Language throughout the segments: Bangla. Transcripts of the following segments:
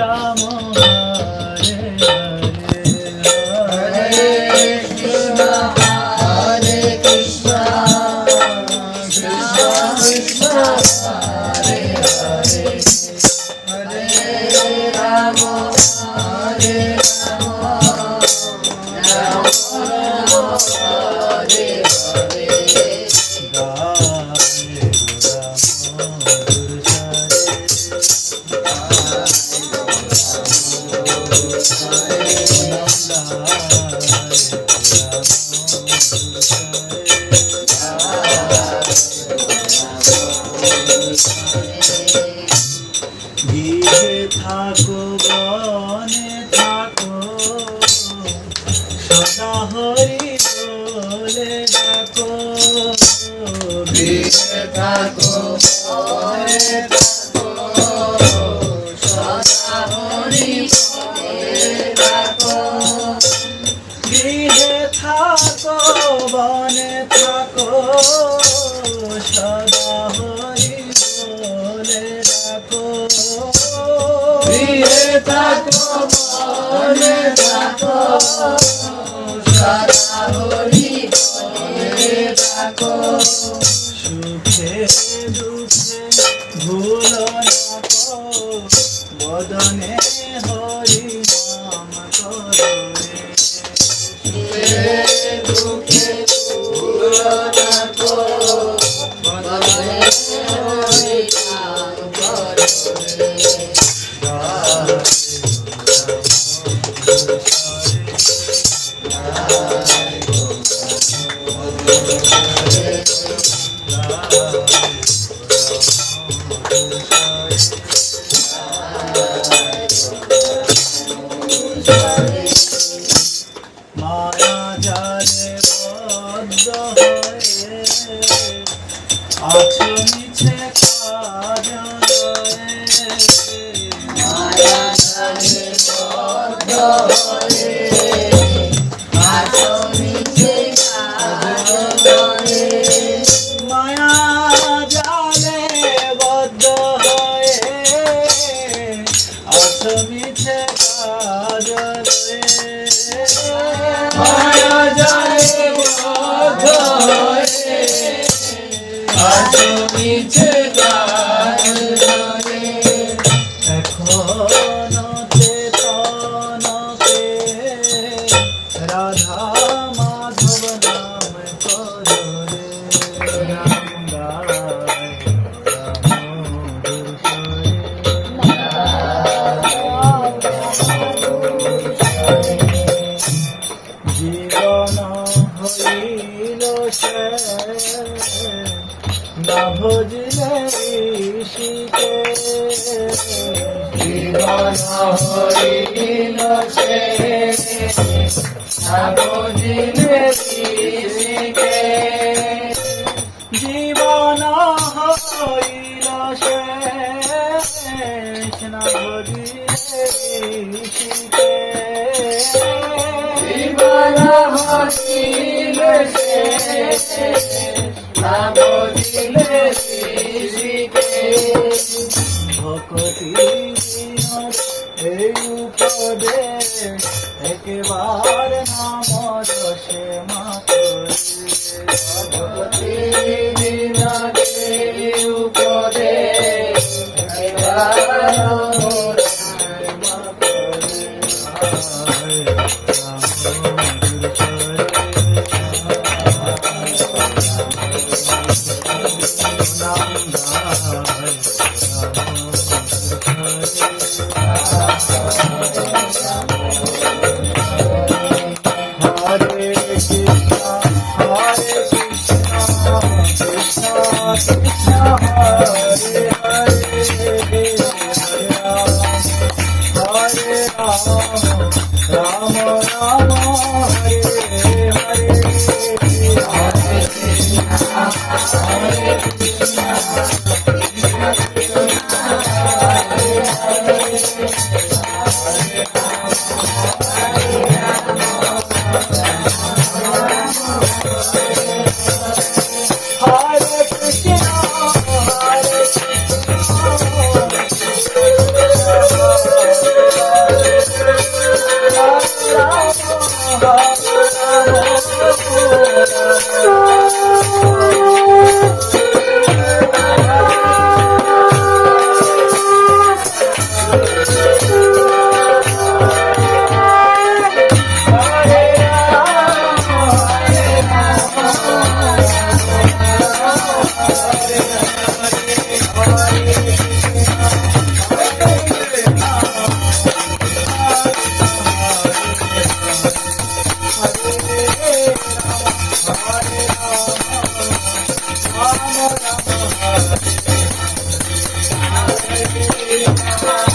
রাম সদা হরি বলে রাখো। দিয়ে থাকো বলে রাখো। তুমি যে এই উপদেশ একবার নাম রসে ভগবতী বিনাদে উপদে Thank Thank.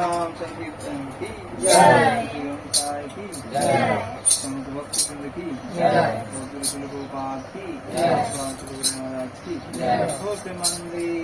राम संकीर्तन की साई की समत भक्त चंद्र की गुरुकुल गोपाल की स्वास्थ्य महाराज की बहुत मंदिर